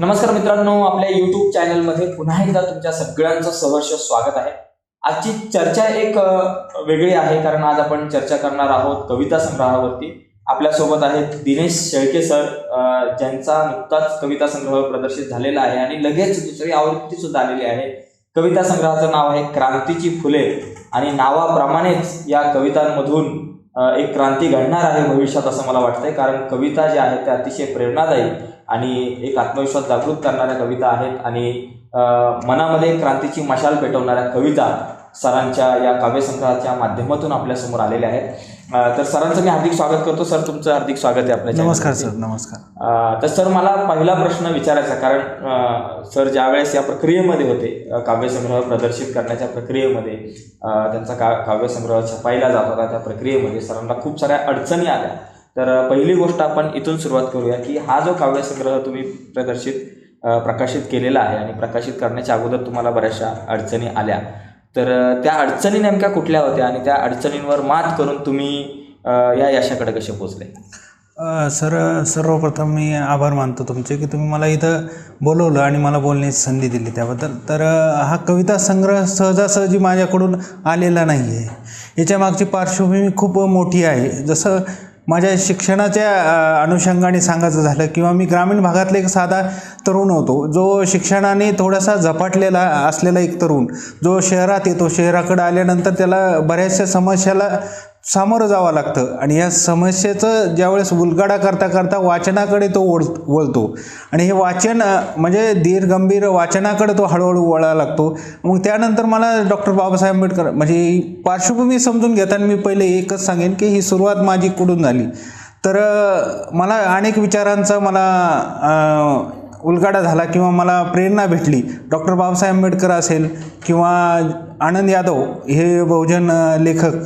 नमस्कार मित्रांनो आपल्या युट्यूब चॅनलमध्ये पुन्हा एकदा तुमच्या सगळ्यांचं सहर्ष स्वागत आहे. आजची चर्चा एक वेगळी आहे कारण आज आपण चर्चा करणार आहोत कविता संग्रहावरती. आपल्यासोबत आहेत दिनेश शेळके सर ज्यांचा नुकताच कविता संग्रह प्रदर्शित झालेला आहे आणि लगेच दुसरी आवृत्ती सुद्धा आलेली आहे. कविता संग्रहाचं नाव आहे क्रांतीची फुले आणि नावाप्रमाणेच या कवितांमधून एक क्रांती घडणार आहे भविष्यात असं मला वाटतंय. कारण कविता ज्या आहेत त्या अतिशय प्रेरणादायी आणि एक आत्मविश्वास जागृत करणाऱ्या कविता आहेत. आणि मनामध्ये क्रांतीची मशाल पेटवणाऱ्या कविता सरांच्या या काव्यसंग्रहाच्या माध्यमातून आपल्यासमोर आलेल्या आहेत. तर सरांचं मी हार्दिक स्वागत करतो. सर तुमचं हार्दिक स्वागत आहे आपल्या नमस्कार सर. नमस्कार. तर सर मला पहिला प्रश्न विचारायचा कारण सर ज्यावेळेस या प्रक्रियेमध्ये होते काव्यसंग्रह प्रदर्शित करण्याच्या प्रक्रियेमध्ये त्यांचा का काव्यसंग्रह छपाईला जात होता त्या प्रक्रियेमध्ये सरांना खूप साऱ्या अडचणी आल्या. तर पहिली गोष्ट आपण इथून सुरुवात करूया की हा जो काव्यसंग्रह तुम्ही प्रदर्शित प्रकाशित केलेला आहे आणि प्रकाशित करण्याच्या अगोदर तुम्हाला बऱ्याचशा अडचणी आल्या. तर त्या अडचणी नेमक्या कुठल्या होत्या आणि त्या अडचणींवर मात करून तुम्ही या यशाकडे कसे पोचले सर सर्वप्रथम मी आभार मानतो तुमचे की तुम्ही मला इथं बोलवलं आणि मला बोलण्याची संधी दिली त्याबद्दल. तर हा कविता संग्रह सहजासहजी माझ्याकडून आलेला नाही आहे याच्या मागची पार्श्वभूमी खूप मोठी आहे. जसं माझ्या शिक्षणाच्या अनुषंगाने सांगायचं झालं किंवा मी ग्रामीण भागातला एक साधा तरुण होतो जो शिक्षणाने थोडासा झपाटलेला असलेला एक तरुण जो शहरात येतो शहराकडे आल्यानंतर त्याला बऱ्याचशा समस्याला सामोरं जावं लागतं. आणि या समस्येचं ज्यावेळेस उलगडा करता करता वाचनाकडे तो ओळ वळतो. आणि हे वाचन म्हणजे धीरगंभीर वाचनाकडे तो हळूहळू वळायला लागतो. मग त्यानंतर मला डॉक्टर बाबासाहेब आंबेडकर म्हणजे पार्श्वभूमी समजून घेताना मी पहिले एकच सांगेन की ही सुरुवात माझी कुठून झाली? तर मला अनेक विचारांचा मला उलगाडा झाला किंवा मला प्रेरणा भेटली. डॉक्टर बाबासाहेब आंबेडकर असेल किंवा आनंद यादव हे बहुजन लेखक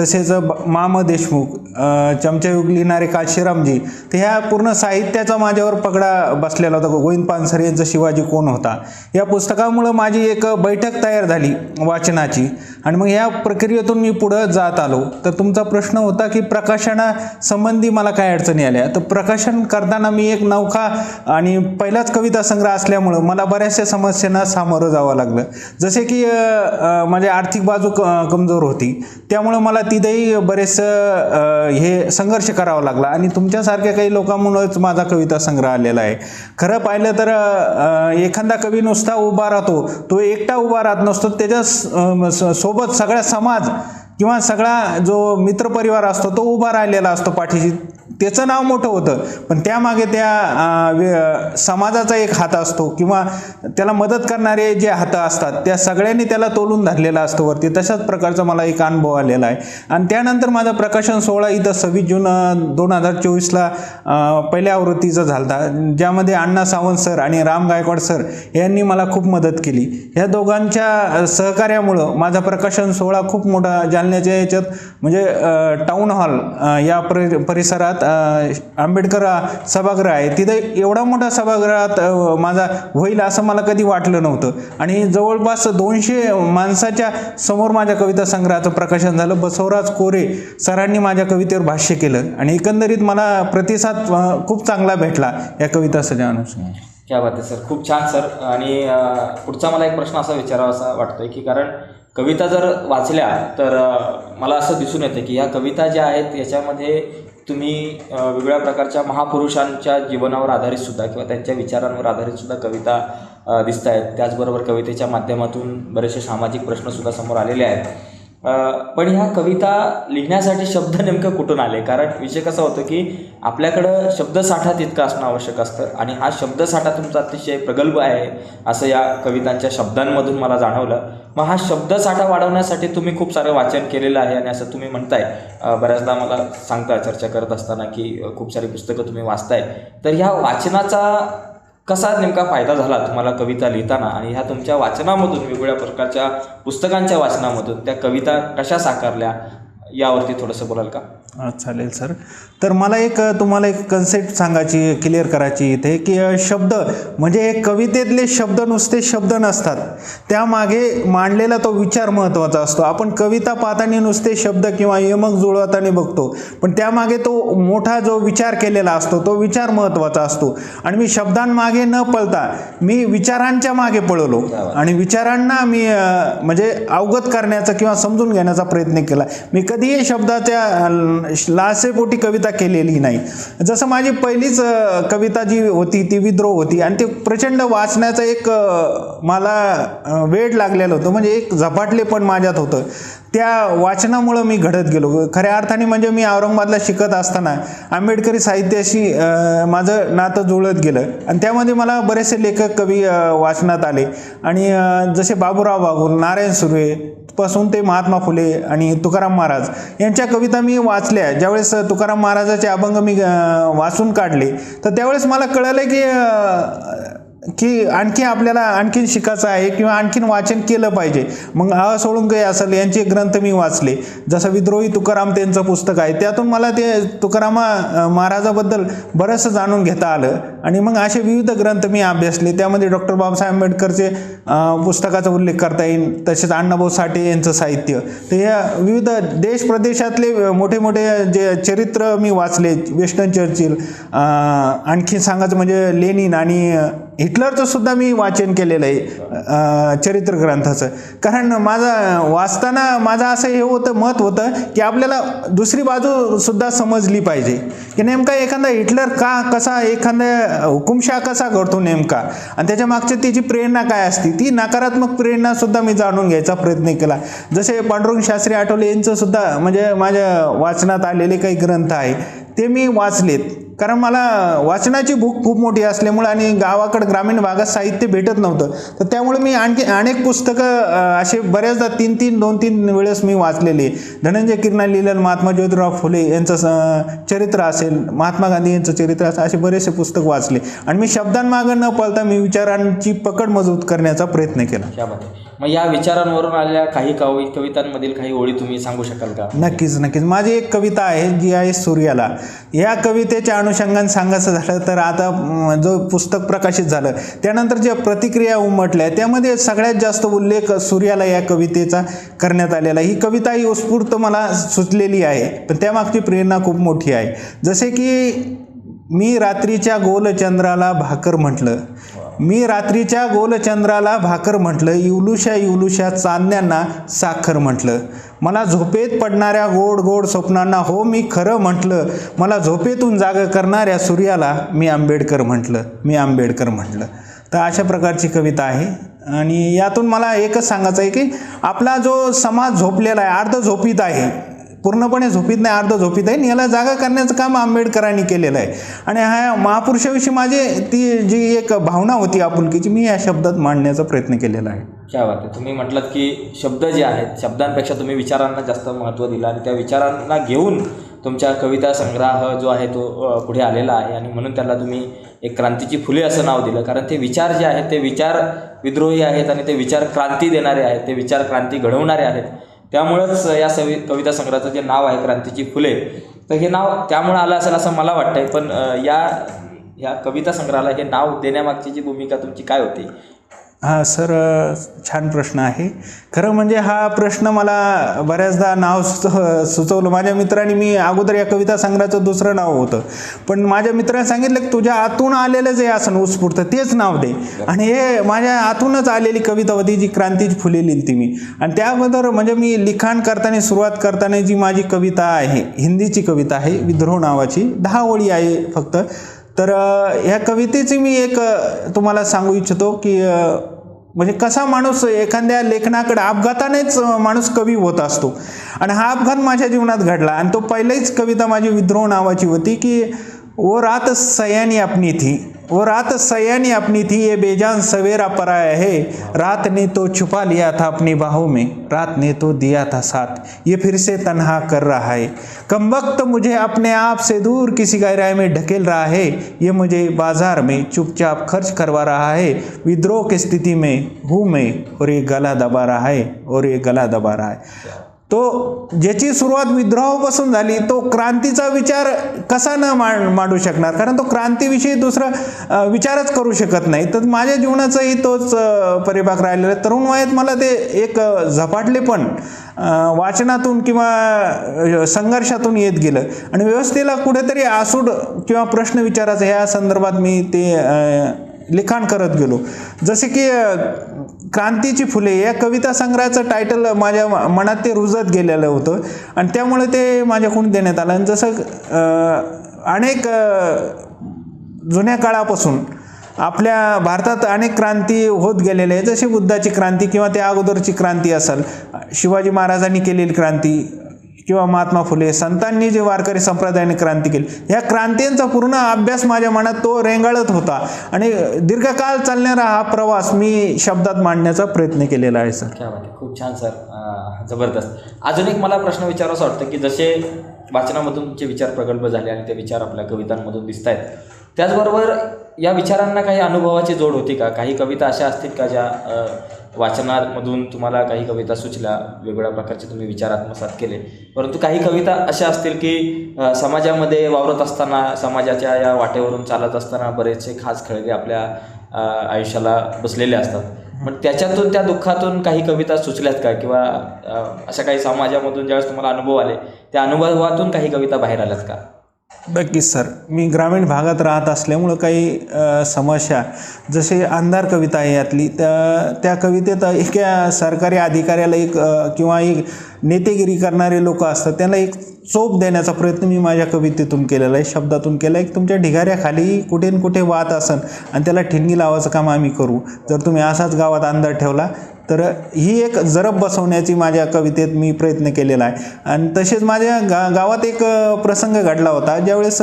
तसेच ब माम देशमुख अ, चमचायुग लिहिणारे काशीरामजी तर ह्या पूर्ण साहित्याचा माझ्यावर पगडा बसलेला होता. गोविंद पानसर यांचा शिवाजी कोण होता? या पुस्तकामुळं माझी एक बैठक तयार झाली वाचनाची. आणि मग ह्या प्रक्रियेतून मी पुढं जात आलो. तर तुमचा प्रश्न होता की प्रकाशनासंबंधी मला काय अडचणी आल्या? तर प्रकाशन करताना मी एक नौका आणि पहिलाच कविता संग्रह असल्यामुळं मला बऱ्याचशा समस्यांना सामोरं जावं लागलं. जसे की माझी आर्थिक बाजू क कमजोर होती. त्यामुळं मला तिथेही बरेचसं हे संघर्ष करावा लागला. आणि तुमच्यासारख्या काही लोकांमुळेच माझा कविता संग्रह आलेला आहे. खरं पाहिलं तर एखादा कवी नुसता उभा राहतो तो एकटा उभा राहत नसतो. त्याच्या स- सोबत सगळा समाज किंवा सगळा जो मित्रपरिवार असतो तो उभा राहिलेला असतो पाठीशी. त्याचं नाव मोठं होतं. पण त्यामागे त्या समाजाचा एक हात असतो किंवा त्याला मदत करणारे जे हातं असतात त्या सगळ्यांनी त्याला तोलून धरलेला असतो वरती. तशाच प्रकारचा मला एक अनुभव आलेला आहे. आणि त्यानंतर माझा प्रकाशन सोहळा इथं सव्वीस जून दोन हजार चोवीसला पहिल्या आवृत्तीचा झाला ज्यामध्ये अण्णा सावंत सर आणि राम गायकवाड सर यांनी मला खूप मदत केली. ह्या दोघांच्या सहकार्यामुळं माझा प्रकाशन सोहळा खूप मोठा जालन्याच्या याच्यात म्हणजे टाऊन हॉल या परिसरात आंबेडकर सभागृह आहे. तिथं एवढा मोठा सभागृहात माझा होईल असं मला कधी वाटलं नव्हतं. आणि जवळपास दोनशे माणसाच्या समोर माझ्या कविता संग्रहाचं प्रकाशन झालं. बसवराज कोरे सरांनी माझ्या कवितेवर भाष्य केलं. आणि एकंदरीत मला प्रतिसाद खूप चांगला भेटला या कविता सगळ्या अनुषंगाने क्या बात आहे सर. खूप छान सर. आणि पुढचा मला एक प्रश्न असा विचारावा असा वाटतोय की कारण कविता जर वाचल्या तर मला असं दिसून येतं की या कविता ज्या आहेत याच्यामध्ये तुम्ही वेगवेगळ्या प्रकारच्या महापुरुषांच्या जीवनावर आधारितसुद्धा किंवा त्यांच्या विचारांवर आधारित सुद्धा कविता दिसत आहेत त्याचबरोबर कवितेच्या माध्यमातून बरेचसे सामाजिक प्रश्नसुद्धा समोर आलेले आहेत. पण ह्या कविता लिहिण्यासाठी शब्द नेमकं कुठून आले? कारण विषय कसा होतो की आपल्याकडं शब्दसाठा तितका असणं आवश्यक असतं आणि हा शब्दसाठा तुमचा अतिशय प्रगल्भ आहे असं या कवितांच्या शब्दांमधून मला जाणवलं. मग हा शब्दसाठा वाढवण्यासाठी तुम्ही खूप सारं वाचन केलेलं आहे आणि असं तुम्ही म्हणताय. बऱ्याचदा मला सांगता चर्चा करत असताना की खूप सारी पुस्तकं तुम्ही वाचताय. तर ह्या वाचनाचा कसा नेमका फायदा झाला तुम्हाला कविता लिहिताना? आणि ह्या तुमच्या वाचनामधून वेगवेगळ्या प्रकारच्या पुस्तकांच्या वाचनामधून त्या कविता कशा साकारल्या? यावरती थोडंसं बोलाल का? चालेल सर. तर मला एक तुम्हाला एक कन्सेप्ट सांगायची क्लिअर करायची इथे की शब्द म्हणजे कवितेतले शब्द नुसते शब्द नसतात. त्यामागे मांडलेला तो विचार महत्त्वाचा असतो. आपण कविता पाहताना नुसते शब्द किंवा यमक जुळवताना बघतो पण त्यामागे तो मोठा जो विचार केलेला असतो तो विचार महत्त्वाचा असतो. आणि मी शब्दांमागे न पळता मी विचारांच्या मागे पळलो. आणि विचारांना मी म्हणजे अवगत करण्याचा किंवा समजून घेण्याचा प्रयत्न केला. मी कधीही शब्दाच्या लासेपोटी कविता केलेली नाही. जसं माझी पहिलीच कविता जी होती ती विद्रोह होती. आणि ते प्रचंड वाचण्याचं एक मला वेळ लागलेला लागलेलं होतं. म्हणजे एक झपाटले पण माझ्यात होतं. त्या वाचनामुळं मी घडत गेलो. खऱ्या अर्थाने म्हणजे मी औरंगाबादला शिकत असताना आंबेडकरी साहित्याशी माझं नातं जुळत गेलं. आणि त्यामध्ये मला बरेचसे लेखक कवी वाचनात आले. आणि जसे बाबूराव बागुल नारायण सुर्वे पासून ते महात्मा फुले आणि तुकाराम महाराज यांच्या कविता मी वाचल्या. ज्यावेळेस तुकाराम महाराजाचे अभंग मी वाचून काढले तर त्यावेळेस मला कळलं की की आणखी आपल्याला आणखीन शिकायचं आहे किंवा आणखीन वाचन केलं पाहिजे. मग आ काही असेल यांचे ग्रंथ मी वाचले. जसं विद्रोही तुकाराम त्यांचं पुस्तक आहे. त्यातून मला ते तुकारामा महाराजाबद्दल बरंचसं जाणून घेता आलं. आणि मग असे विविध ग्रंथ मी अभ्यासले. त्यामध्ये डॉक्टर बाबासाहेब आंबेडकरचे पुस्तकाचा उल्लेख करता येईल. तसेच अण्णाभाऊ साठे यांचं साहित्य. तर या विविध देश प्रदेशातले मोठे मोठे जे चरित्र मी वाचले. वेस्टर्न चर्चिल आणखी सांगायचं म्हणजे लेनिन आणि हिटलरचं सुद्धा मी वाचन केलेलं आहे चरित्र ग्रंथाचं. कारण माझा वाचताना माझं असं हे होतं मत होतं की आपल्याला दुसरी बाजू सुद्धा समजली पाहिजे. की नेमका एखादा हिटलर का कसा एखादा हुकुमशाह कसा घडतो नेमका? आणि त्याच्या मागची त्याची प्रेरणा काय असते? ती नकारात्मक प्रेरणा सुद्धा मी जाणून घ्यायचा प्रयत्न केला. जसे पांडुरंग शास्त्री आठवले यांचं सुद्धा म्हणजे माझ्या वाचनात आलेले काही ग्रंथ आहे ते मी वाचलेत. कारण मला वाचनाची भूक खूप मोठी असल्यामुळे आणि गावाकडं ग्रामीण भागात साहित्य भेटत नव्हतं. तर त्यामुळे मी आणखी अनेक पुस्तकं असे बऱ्याचदा तीन तीन दोन तीन वेळेस मी वाचलेले. धनंजय किरणा लिहिलेलं महात्मा ज्योतिराव फुले यांचं चरित्र असेल महात्मा गांधी यांचं चरित्र असेल असे बरेचसे पुस्तक वाचले. आणि मी शब्दांमागं न पळता मी विचारांची पकड मजबूत करण्याचा प्रयत्न केला. मग या विचारांवरून आलेल्या काही कवी कवितांमधील काही ओळी तुम्ही सांगू शकाल का? नक्कीच नक्कीच. माझी एक कविता आहे जी आहे सूर्याला. या कवितेच्या अनुषंगाने सांगायचं झालं तर आता जो पुस्तक प्रकाशित झालं त्यानंतर ज्या प्रतिक्रिया उमटल्या त्यामध्ये सगळ्यात जास्त उल्लेख सूर्याला या कवितेचा करण्यात आलेला ही कविता ही उत्स्फूर्त मला सुचलेली आहे पण त्यामागची प्रेरणा खूप मोठी आहे. जसे की मी रात्रीच्या गोलचंद्राला भाकर म्हटलं. मी रात्रीच्या गोलचंद्राला भाकर म्हटलं. इवलुशा इवलुशा चांदण्यांना साखर म्हटलं. मला झोपेत पडणाऱ्या गोड गोड स्वप्नांना हो मी खरं म्हटलं. मला झोपेतून जागं करणाऱ्या सूर्याला मी आंबेडकर म्हटलं. मी आंबेडकर म्हटलं. तर अशा प्रकारची कविता आहे. आणि यातून मला एकच सांगायचं आहे की आपला जो समाज झोपलेला आहे अर्ध झोपीत आहे पूर्णपणे झोपीत नाही अर्ध झोपीत आहे आणि याला जागा करण्याचं काम आंबेडकरांनी केलेलं आहे. आणि ह्या महापुरुषाविषयी माझी ती जी एक भावना होती आपुलकीची मी या शब्दात मांडण्याचा प्रयत्न केलेला आहे. क्या बात आहे तुम्ही म्हटलात की शब्द जे आहेत शब्दांपेक्षा तुम्ही विचारांना जास्त महत्त्व दिलं आणि त्या विचारांना घेऊन तुमच्या कविता संग्रह जो आहे तो पुढे आलेला आहे आणि म्हणून त्याला तुम्ही एक क्रांतीची फुले असं नाव दिलं. कारण ते विचार जे आहेत ते विचार विद्रोही आहेत आणि ते विचार क्रांती देणारे आहेत ते विचार क्रांती घडवणारे आहेत. त्यामुळंच या सवि कविता संग्रहाचं जे नाव आहे क्रांतीची फुले तर हे नाव त्यामुळं आलं असेल असं मला वाटतंय. पण या या कविता संग्रहाला हे नाव देण्यामागची जी भूमिका तुमची काय होती? हां सर छान प्रश्न आहे. खरं म्हणजे हा प्रश्न मला बऱ्याचदा नाव सुच सुचवलं. माझ्या मित्राने मी अगोदर या कविता संग्रहाचं दुसरं नाव होतं. पण माझ्या मित्राने सांगितलं की तुझ्या आतून आलेलं जे असं उत्स्फूर्त तेच नाव दे. आणि हे माझ्या आतूनच आलेली कविता होती जी क्रांतीची फुले लिहिली मी. आणि त्याबद्दल म्हणजे मी लिखाण करताना सुरुवात करताना जी माझी कविता आहे हिंदीची कविता आहे विद्रोह नावाची दहा ओळी आहे फक्त. तर ह्या कवितेची मी एक तुम्हाला सांगू इच्छितो की म्हणजे कसा माणूस एखाद्या लेखनाकडे अपघातानेच माणूस कवी होत असतो. आणि हा अपघात माझ्या जीवनात घडला आणि तो पहिलीच कविता माझी विद्रोह नावाची होती की वो रात सयानी अपनी थी. वो रात सयानी अपनी थी, ये बेजान सवेरा पराया है। रात ने तो छुपा लिया था अपनी बाहों में, रात ने तो दिया था साथ। ये फिर से तन्हा कर रहा है। कम वक्त मुझे अपने आप से दूर किसी गहराई में ढकेल रहा है। ये मुझे बाज़ार में चुपचाप खर्च करवा रहा है। विद्रोह की स्थिति में, हूँ मैं, और ये गला दबा रहा है, और ये गला दबा रहा है। तो ज्याची सुरुवात विद्रोहापासून झाली तो क्रांतीचा विचार कसा न मा मांडू शकणार? कारण तो क्रांतीविषयी दुसरा विचारच करू शकत नाही. तर माझ्या जीवनाचाही तोच परिभाग राहिलेला आहे. तरुण वयात मला ते एक झपाटले पण वाचनातून किंवा संघर्षातून येत गेलं. आणि व्यवस्थेला कुठेतरी आसूड किंवा प्रश्न विचारायचा ह्या संदर्भात मी ते लिखाण करत गेलो. जसे की क्रांतीची फुले या कविता संग्रहाचं टायटल माझ्या म- मनात ते रुजत गेलेलं होतं. आणि त्यामुळे ते माझ्याकडून देण्यात आलं. आणि जसं अनेक जुन्या काळापासून आपल्या भारतात अनेक क्रांती होत गेलेल्या आहे जशी बुद्धाची क्रांती किंवा त्या अगोदरची क्रांती असेल शिवाजी महाराजांनी केलेली क्रांती किंवा महात्मा फुले संतांनी जे वारकरी संप्रदायाने क्रांती केली ह्या क्रांतींचा पूर्ण अभ्यास माझ्या मनात तो रेंगाळत होता. आणि दीर्घकाळ चालणारा हा प्रवास मी शब्दात मांडण्याचा प्रयत्न केलेला आहे सर. खूप छान सर. जबरदस्त. अजून एक मला प्रश्न विचारावासा वाटतं की जसे वाचनामधून तुमचे विचार प्रगल्भ झाले आणि ते विचार आपल्या कवितांमधून दिसत आहेत त्याचबरोबर या विचारांना काही अनुभवाची जोड होती का? काही कविता अशा असतील का ज्या वाचनामधून तुम्हाला काही कविता सुचल्या वेगवेगळ्या प्रकारचे तुम्ही विचार आत्मसात केले? परंतु काही कविता अशा असतील की समाजामध्ये वावरत असताना समाजाच्या या वाटेवरून चालत असताना बरेचसे खास खळगे आपल्या आयुष्याला बसलेले असतात. पण त्याच्यातून त्या दुःखातून काही कविता सुचल्यात का? किंवा अशा काही समाजामधून ज्यावेळेस तुम्हाला अनुभव आले त्या अनुभवातून काही कविता बाहेर आल्यात का? नक्कीच सर. मी ग्रामीण भागात राहत असल्यामुळं काही समस्या जसे अंधार कविता आहे यातली त्या त्या कवितेत एका सरकारी अधिकाऱ्याला एक किंवा एक नेतेगिरी करणारे लोक असतात त्यांना एक चोप देण्याचा प्रयत्न मी माझ्या कवितेतून केलेला आहे शब्दातून केला आहे. तुमच्या ढिगाऱ्याखाली कुठे न कुठे वात असन आणि त्याला ठिणगी लावायचं काम आम्ही करू. जर तुम्ही असाच गावात अंधार ठेवला तर ही एक जरब बसवण्याची माझ्या कवितेत मी प्रयत्न केलेला आहे. आणि तसेच माझ्या गा गावात एक प्रसंग घडला होता. ज्यावेळेस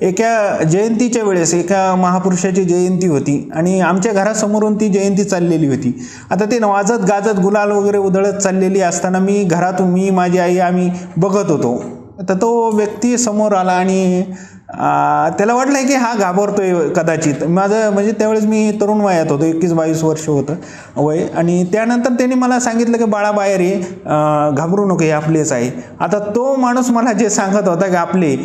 एका जयंतीच्या वेळेस एका महापुरुषाची जयंती होती आणि आमच्या घरासमोरून ती जयंती चाललेली होती. आता ते वाजत गाजत गुलाल वगैरे उधळत चाललेली असताना मी घरातून मी माझी आई आम्ही बघत होतो. तर तो व्यक्ती समोर आला आणि त्याला वाटलं की हा घाबरतोय कदाचित. माझं म्हणजे त्यावेळेस मी तरुण वयात होतो एकवीस बावीस वर्ष होतं वय. आणि त्यानंतर त्यांनी मला सांगितलं की बाळा बाहेर ये. घाबरू नको हे आपलेच आहे. आता तो माणूस मला जे सांगत होता की आपले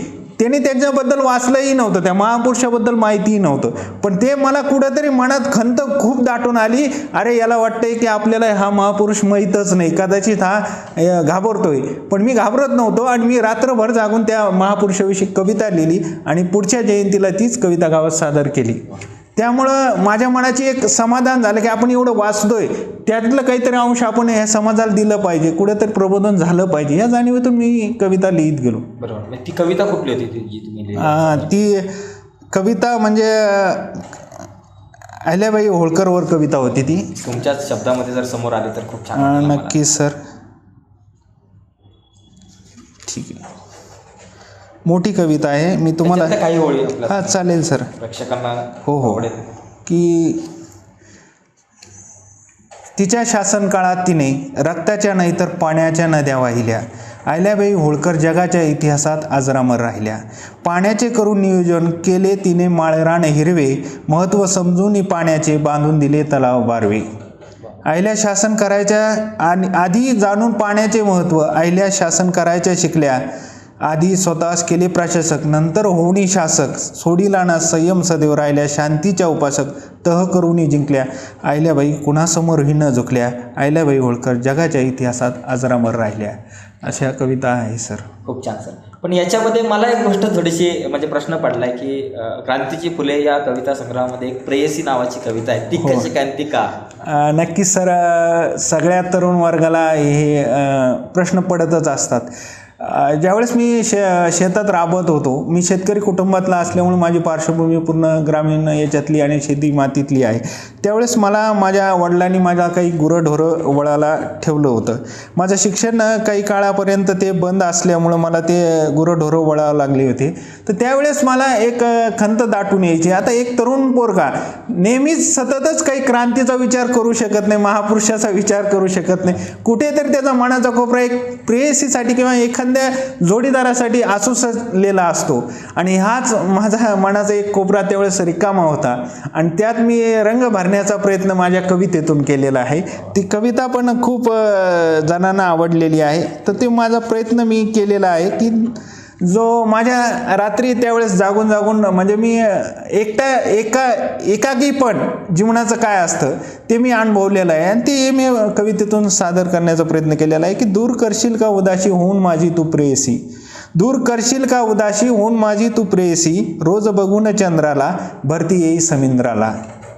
त्यांनी त्याच्याबद्दल वाचलंही नव्हतं त्या महापुरुषाबद्दल माहितीही नव्हतं. पण ते मला कुठंतरी मनात खंत खूप दाटून आली. अरे याला वाटतंय की आपल्याला हा महापुरुष माहीतच नाही. कदाचित हा घाबरतोय. पण मी घाबरत नव्हतो आणि मी रात्रभर जागून त्या महापुरुषाविषयी कविता लिहिली आणि पुढच्या जयंतीला तीच कविता गावात सादर केली. त्यामुळं माझ्या मनाची एक समाधान झालं की आपण एवढं वाचतोय. त्यातलं काहीतरी अंश आपण ह्या समाजाला दिलं पाहिजे. कुठेतरी प्रबोधन झालं पाहिजे. या जाणीवेतून मी कविता लिहित गेलो. बरोबर. ती कविता कुठली होती ती कविता म्हणजे अहिल्याबाई होळकरवर कविता होती ती. तुमच्याच शब्दामध्ये जर समोर आली तर खूप छान. नक्कीच सर. ठीक आहे. मोठी कविता आहे. मी तुम्हाला त्याच्यातल्या काही ओळी आपल्या हा चालेल सर. प्रेक्षकांना हो हो. आवडेल. की तिच्या शासन काळात तिने रक्ताच्या नाही तर पाण्याच्या नद्या वाहिल्या. आयल्याबाई होळकर जगाच्या इतिहासात अजरामर राहिल्या. पाण्याचे करून नियोजन केले तिने माळरान हिरवे. महत्त्व समजून पाण्याचे बांधून दिले तलाव बारवे. आयल्या शासन करायच्या आणि आधी जाणून पाण्याचे महत्त्व आयल्या शासन करायच्या शिकल्या. आधी स्वतःच केले प्रशासक नंतर होणी शासक. सोडीला ना संयम सदैव राहिल्या शांतीच्या उपासक तह करूनी जिंकल्या. आयल्याबाई कुणासमोरही न झुकल्या. आयल्याबाई होळकर जगाच्या इतिहासात अजरामर राहिल्या. अशा कविता आहे सर. खूप छान सर. पण याच्यामध्ये मला एक गोष्ट थोडीशी म्हणजे प्रश्न पडलाय की अ, क्रांतीची फुले या कविता संग्रहामध्ये एक प्रेयसी नावाची कविता आहे. ती कशी काय आणि ती का नक्कीच सर सगळ्या तरुण वर्गाला हे प्रश्न पडतच असतात. ज्यावेळेस मी शे शेतात राबत होतो मी शेतकरी कुटुंबातला असल्यामुळे माझी पार्श्वभूमी पूर्ण ग्रामीण याच्यातली आणि शेती मातीतली आहे. त्यावेळेस मला माझ्या वडिलांनी माझ्या काही गुरंढोरं वळाला ठेवलं होतं. माझं शिक्षण काही काळापर्यंत ते बंद असल्यामुळं मला ते गुरंढोरं वळावं लागले होते. तर त्यावेळेस मला एक खंत दाटून यायची. आता एक तरुण पोरगा नेहमीच सततच काही क्रांतीचा विचार करू शकत नाही महापुरुषाचा विचार करू शकत नाही. कुठेतरी त्याचा मनाचा कोपरा एक प्रेयसीसाठी किंवा एखाद एखाद्या जोडीदारासाठी आसुसलेला असतो. आणि हाच माझा मनाचा एक कोपरा त्यावेळेस रिकामा होता. आणि त्यात मी रंग भरण्याचा प्रयत्न माझ्या कवितेतून केलेला आहे. ती कविता पण खूप जणांना आवडलेली आहे. तर ते माझा प्रयत्न मी केलेला आहे की जो माझ्या रात्री त्यावेळेस जागून जागून म्हणजे मी एकटा एका एकाकीपण जीवनाचं काय असतं ते मी अनुभवलेलं आहे. आणि ते मी कवितेतून सादर करण्याचा प्रयत्न केलेला आहे की दूर करशील का उदाशी होऊन माझी तू प्रेयसी? दूर करशील का उदाशी होऊन माझी तू प्रेयसी? रोज बघून चंद्राला भरती येई समिंद्राला.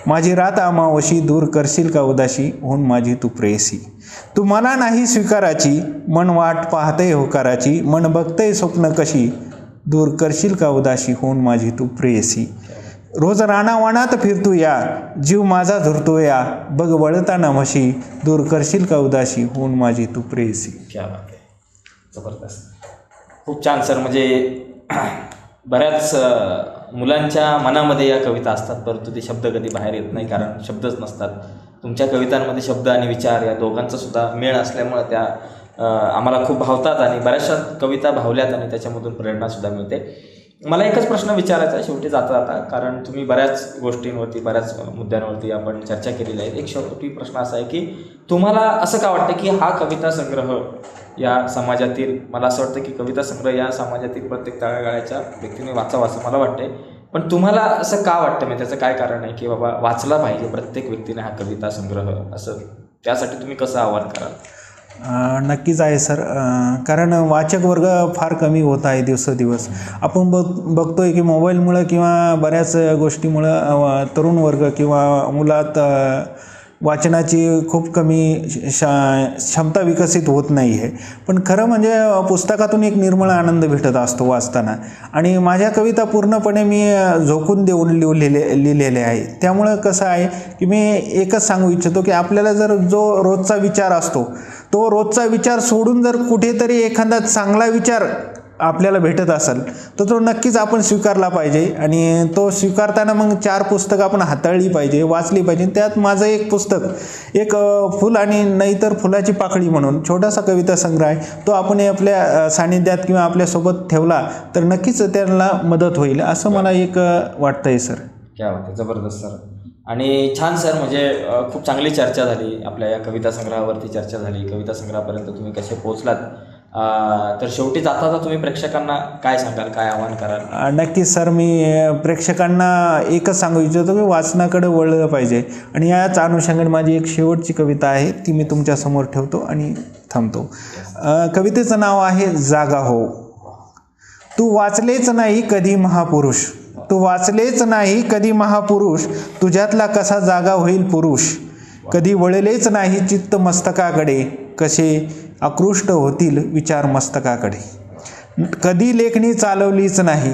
माझी रात अमावशी दूर करशील का उदाशी होऊन माझी तू प्रेयसी? तू मला नाही स्वीकाराची मन वाट पाहते होकाराची मन बघते स्वप्न कशी दूर करशील का उदाशी होऊन माझी तू प्रेयसी? रोज राणावाणात फिरतो या जीव माझा धुरतो या बघ वळताना म्हशी दूर करशील का उदाशी होऊन माझी तू प्रेयसी? क्या बात आहे. जबरदस्त. खूप छान सर. म्हणजे बऱ्याच मुलांच्या मनामध्ये या कविता असतात. परंतु ते शब्द कधी बाहेर येत नाही कारण शब्दच नसतात. तुमच्या कवितांमध्ये शब्द आणि विचार या दोघांचा सुद्धा मेळ असल्यामुळं त्या आम्हाला खूप भावतात आणि बऱ्याचशा कविता भावल्यात आणि त्याच्यामधून प्रेरणासुद्धा मिळते. मला एकच प्रश्न विचारायचा आहे शेवटी जाता जाता कारण तुम्ही बऱ्याच गोष्टींवरती बऱ्याच मुद्द्यांवरती आपण चर्चा केलेली आहे. एक शेवटी प्रश्न असा आहे की तुम्हाला असं का वाटतं की हा कविता संग्रह या समाजातील मला असं वाटतं की कविता संग्रह या समाजातील प्रत्येक तळागाळाच्या व्यक्तीने वाचावा असं मला वाटते पण तुम्हाला असं का वाटतं? म्हणजे त्याचं काय कारण आहे? की बाबा वाचला पाहिजे प्रत्येक व्यक्तीने हा कविता संग्रह असं त्यासाठी तुम्ही कसं आवाहन कराल? नक्कीच आहे सर. कारण वाचक वर्ग फार कमी होत आहे दिवसोदिवस. आपण बघ बघतोय की मोबाईलमुळं किंवा बऱ्याच गोष्टीमुळं तरुण वर्ग किंवा मुलात वाचनाची खूप कमी श- शा क्षमता विकसित होत नाही आहे पण खरं म्हणजे पुस्तकातून एक निर्मळ आनंद भेटत असतो वाचताना. आणि माझ्या कविता पूर्णपणे मी झोकून देऊन लिहिलेले लिहिलेले आहे. त्यामुळं कसं आहे की मी एकच सांगू इच्छितो की आपल्याला जर जो रोजचा विचार असतो तो रोजचा विचार सोडून जर कुठेतरी एखादा चांगला विचार आपल्याला भेटत असेल तर तो नक्कीच आपण स्वीकारला पाहिजे. आणि तो स्वीकारताना मग चार पुस्तकं आपण हाताळली पाहिजे वाचली पाहिजे. त्यात माझं एक पुस्तक एक फुल आणि नाहीतर फुलाची पाकळी म्हणून छोटासा कविता संग्रह आहे. तो आपण आपल्या सानिध्यात किंवा आपल्यासोबत ठेवला तर नक्कीच त्यांना मदत होईल. असं मला एक वाटतं आहे सर. क्या जबरदस्त सर. आणि छान सर म्हणजे खूप चांगली चर्चा झाली. आपल्या या कविता संग्रहावरती चर्चा झाली. कविता संग्रहापर्यंत तुम्ही कसे पोहोचलात तर शेवटी जाता जाता तुम्ही प्रेक्षकांना काय सांगाल काय आव्हान कराल? नक्की नक्कीच सर मी प्रेक्षकांना एकच सांगू इच्छितो की वाचनाकडे वळलं पाहिजे. आणि याच अनुषंगाने माझी एक शेवटची कविता आहे ती मी तुमच्यासमोर ठेवतो आणि थांबतो. कवितेचं नाव आहे जागा हो. तू वाचलेच नाही कधी महापुरुष. तू वाचलेच नाही कधी महापुरुष. तुझ्यातला कसा जागा होईल पुरुष. कधी वळलेच नाही चित्त मस्तकाकडे. कसे आकृष्ट होतील विचार मस्तकाकडे कधी लेखणी चालवलीच नाही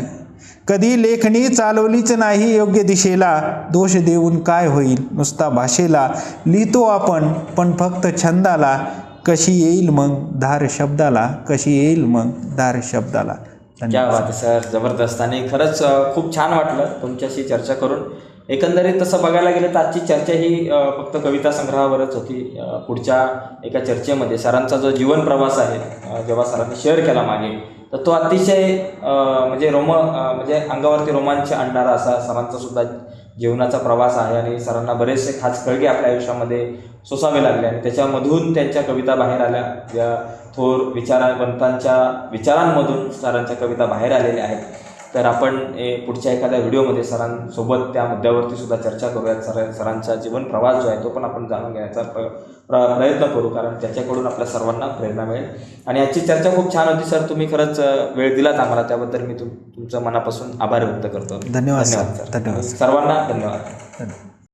कधी लेखणी चालवलीच नाही योग्य दिशेला दोष देऊन काय होईल? नुसता भाषेला लिहितो आपण पण फक्त छंदाला कशी येईल मग? धार शब्दाला कशी येईल मग? धार शब्दाला. क्या बात आहे सर. जबरदस्त. आणि खरंच खूप छान वाटलं तुमच्याशी चर्चा करून. एकंदरीत तसं बघायला गेलं तर आजची चर्चा ही फक्त कविता संग्रहावरच होती. पुढच्या एका चर्चेमध्ये सरांचा जो जीवन प्रवास आहे जेव्हा सरांनी शेअर केला मागे तर तो अतिशय म्हणजे रोम म्हणजे अंगावरती रोमांच आणणारा असा सरांचा सुद्धा जीवनाचा प्रवास आहे आणि सरांना बरेचसे खास कळगे आपल्या आयुष्यामध्ये सोसावे लागले आणि त्याच्यामधून त्यांच्या कविता बाहेर आल्या. या थोर विचारवंतांच्या विचारांमधून सरांच्या कविता बाहेर आलेल्या आहेत. तर आपण पुढच्या एखाद्या व्हिडिओमध्ये सरांसोबत त्या मुद्द्यावरती सुद्धा चर्चा करूयात. सर सरांचा जीवन प्रवास जो आहे तो पण आपण जाणून घेण्याचा प्र प्र- प्रयत्न करू कारण त्याच्याकडून आपल्या सर्वांना प्रेरणा मिळेल. आणि आजची चर्चा खूप छान होती सर. तुम्ही खरंच वेळ दिलात आम्हाला. त्याबद्दल मी तुम तुमचं मनापासून आभार व्यक्त करतो. धन्यवाद. धन्यवाद सर. धन्यवाद सर्वांना धन्यवाद. धन्यवाद.